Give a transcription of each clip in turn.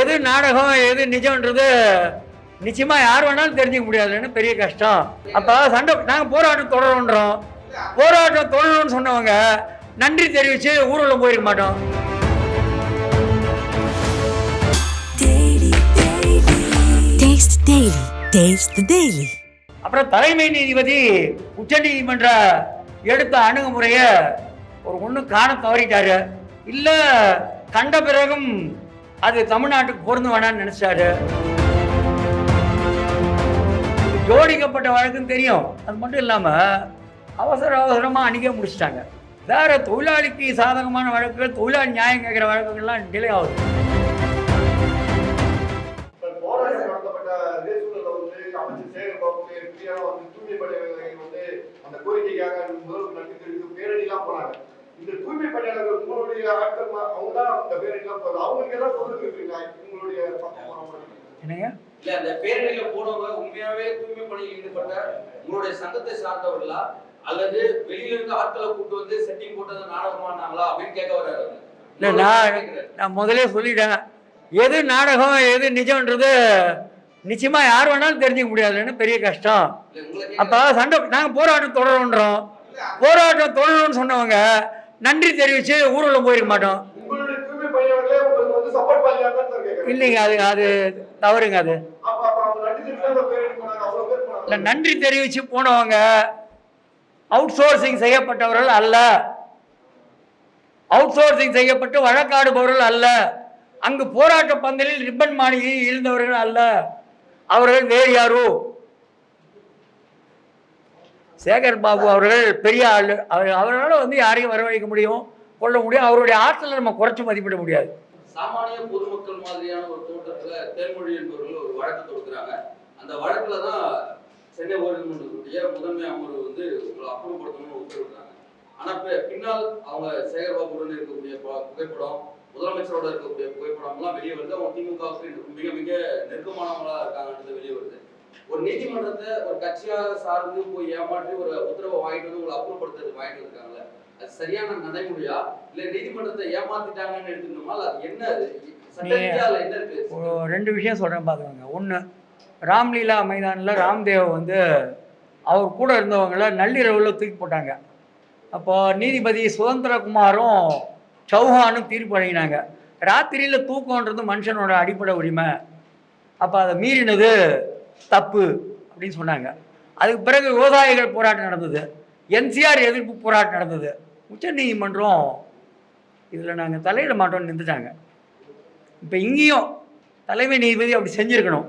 எது நாடகம் எது நிஜம்ன்றது நிச்சயமா யார் வேணாலும் தெரிஞ்சுக்க முடியாதுன்னு பெரிய கஷ்டம். அப்ப சண்டை நாங்க போராட்டம் தொடரோன்றோம் போராட்டம் தொடரணும்னு சொன்னவங்க நன்றி தெரிவிச்சு ஊர்வலம் போயிருக்க மாட்டோம். Taste Daily. Taste the Daily. அப்புறம் தலைமை நீதிபதி உச்சநீதிமன்ற எடுத்த அணுகுமுறையை ஒரு ஒண்ணு காண தவறிட்டாரு. இல்ல கண்ட பிறகும் அது தமிழ்நாட்டுக்கு பொருந்து வேணான்னு நினைச்சாரு. ஜோடிக்கப்பட்ட வழக்குன்னு தெரியும். அது மட்டும் இல்லாம அவசர அவசரமா அணுகே முடிச்சிட்டாங்க. வேற தொழிலாளிக்கு சாதகமான வழக்குகள் தொழிலாளி நியாயம் கேட்கிற வழக்குகள்லாம் டிலே ஆகுது. அந்த இந்த தூய்மை பணியாளர்கள் உங்களுடைய ஆட்கள் அவங்க தான் அந்த போகுது அவங்களுக்கு என்னங்க? இல்ல அந்த பேரணியில போனவங்க உண்மையாவே தூய்மை பணியில் ஈடுபட்ட உங்களுடைய சங்கத்தை சார்ந்தவர்களா? அல்லது வெளியில இருந்து ஆட்களை கூட்டு வந்து செட்டிங் போட்டது நாடகமானாங்களா? அப்படின்னு கேட்க வர்றாரு அவரு. இல்ல நான் நான் முதலே சொல்லிட்டேன். எது நாடகம் எது நிஜம்ன்றது நிச்சயமா யார் வேணாலும் தெரிஞ்சுக்க முடியாதுன்னு பெரிய கஷ்டம். அப்ப. சண்டை நாங்க போராட்டம் தொடரோன்றோம் போராட்டம் தொடரணும்னு சொன்னவங்க நன்றி தெரிவிச்சு ஊர்வலம் போயிருக்க மாட்டோம். உங்களுக்கு வந்து சப்போர்ட் இல்லைங்க அது அது தவறுங்க அது. நன்றி தெரிவித்து இல்ல நன்றி தெரிவிச்சு போனவங்க அவுட் சோர்சிங் செய்யப்பட்டவர்கள் அல்ல. அவுட் சோர்சிங் செய்யப்பட்டு வழக்காடுபவர்கள் அல்ல. அங்கு போராட்ட பந்தலில் ரிப்பன் மாளிகையில் இருந்தவர்கள் அல்ல. அவர்கள் வேறு யாரோ? சேகர் பாபு அவர்கள் பெரிய ஆள் அவர் அவரால் வந்து யாரையும் வரவழைக்க முடியும். கொள்ள முடியும். அவருடைய ஆற்றலை நம்ம குறைச்சி மதிப்பிட முடியாது. சாமானிய பொதுமக்கள் மாதிரியான ஒரு தோட்டத்துல தேன்மொழி என்பவர்கள் ஒரு வழக்கு தொடுக்கிறாங்க. அந்த வழக்குல தான் சென்னை உயர்நீதிமன்றத்துடைய முதன்மை அமர்வு வந்து உங்களை அப்புறப்படுத்தணும்னு உத்தரவிடுறாங்க ஆனா பின்னால் அவங்க சேகர்பாபுடன் இருக்கக்கூடிய புகைப்படம் முதலமைச்சரோட இருக்கக்கூடிய புகைப்படம் எல்லாம் வெளியே வருது. அவங்க திமுகவுக்கு மிக மிக நெருக்கமானவங்களா இருக்காங்கன்றது வெளியே வருது. ஒரு நீதிமன்றத்தை ஒரு கட்சியாக சார்ந்து போய் ஏமாற்றி ஒரு உத்தரவை வாங்கிட்டு வந்து உங்களை அப்புறப்படுத்துறது வாங்கிட்டு சரியான நடைமுறையா இல்ல நீதிமன்றத்தை ஏமாத்திட்டாங்கன்னு எடுத்துக்கணுமா? இல்ல அது என்ன என்ன ரெண்டு விஷயம் சொல்கிறேன் பார்த்துக்கோங்க ஒன்று ராம்லீலா மைதானில் ராம்தேவ் வந்து அவர் கூட இருந்தவங்கள நள்ளிரவில் தூக்கி போட்டாங்க. அப்போ நீதிபதி சுதந்திரகுமாரும் சௌஹானும் தீர்ப்பு வழங்கினாங்க. ராத்திரியில் தூக்கம்ன்றது மனுஷனோட அடிப்படை உரிமை. அப்போ அதை மீறினது தப்பு அப்படின்னு சொன்னாங்க. அதுக்கு பிறகு விவசாயிகள் போராட்டம் நடந்தது. என்சிஆர் எதிர்ப்பு போராட்டம் நடந்தது. உச்சநீதிமன்றம் இதில் நாங்கள் தலையிட மாட்டோம்னு நின்றுட்டாங்க இப்போ இங்கேயும் தலைமை நீதிபதி அப்படி செஞ்சுருக்கணும்.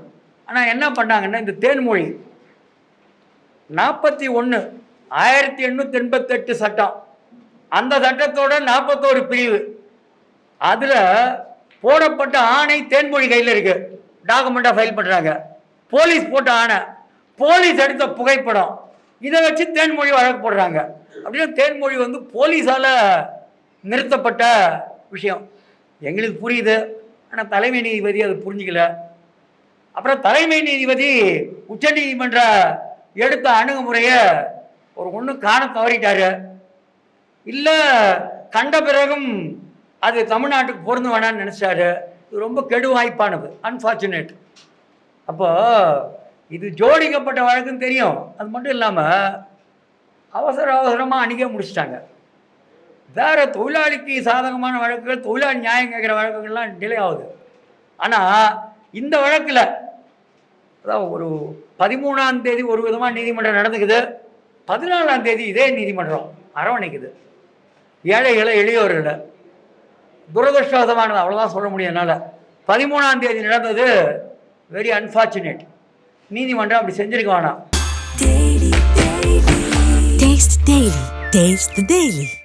ஆனால் என்ன பண்ணாங்கன்னா இந்த தேன்மொழி நாற்பத்தி ஒன்று ஆயிரத்தி எண்ணூற்றி எண்பத்தெட்டு சட்டம். அந்த சட்டத்தோட நாற்பத்தோரு பிரிவு. அதில் போடப்பட்ட ஆணை தேன்மொழி கையில் இருக்குது டாக்குமெண்ட்டாக ஃபைல் பண்ணுறாங்க. போலீஸ் போட்ட ஆணை. போலீஸ் எடுத்த புகைப்படம். இதை வச்சு தேன்மொழி வழக்கு போடுறாங்க. அப்படின்னா தேன்மொழி வந்து போலீஸால் நிறுத்தப்பட்ட விஷயம். எங்களுக்கு புரியுது. ஆனால் தலைமை நீதிபதி அது புரிஞ்சிக்கல. அப்புறம் தலைமை நீதிபதி உச்சநீதிமன்ற எடுத்த அணுகுமுறையை ஒரு ஒன்று காண தவறிட்டாரு. இல்லை கண்ட பிறகும் அது தமிழ்நாட்டுக்கு பொருந்து வேணாம்னு நினச்சாரு. இது ரொம்ப கெடு வாய்ப்பானது அன்ஃபார்ச்சுனேட் அப்போது இது ஜோடிக்கப்பட்ட வழக்குன்னு தெரியும். அது மட்டும் இல்லாமல் அவசர அவசரமாக அன்றைக்கே முடிச்சிட்டாங்க. வேறு தொழிலாளிக்கு சாதகமான வழக்குகள் தொழிலாளி நியாயம் கேட்குற வழக்குகள்லாம் டிலே ஆகுது. ஆனால் இந்த வழக்கில் அதாவது ஒரு பதிமூணாம் தேதி ஒரு விதமாக நீதிமன்றம் நடந்துக்குது. பதினாலாம் தேதி இதே நீதிமன்றம் அரவணைக்குது. ஏழைகளை எளியோர்களை துரதிருஷ்டவசமானது அவ்வளோதான் சொல்ல முடியும் என்னால். பதிமூணாம் தேதி நடந்தது வெரி அன்ஃபார்ச்சுனேட் நீதிமன்றம் அப்படி செஞ்சிருக்க வேணாம். டெய்லி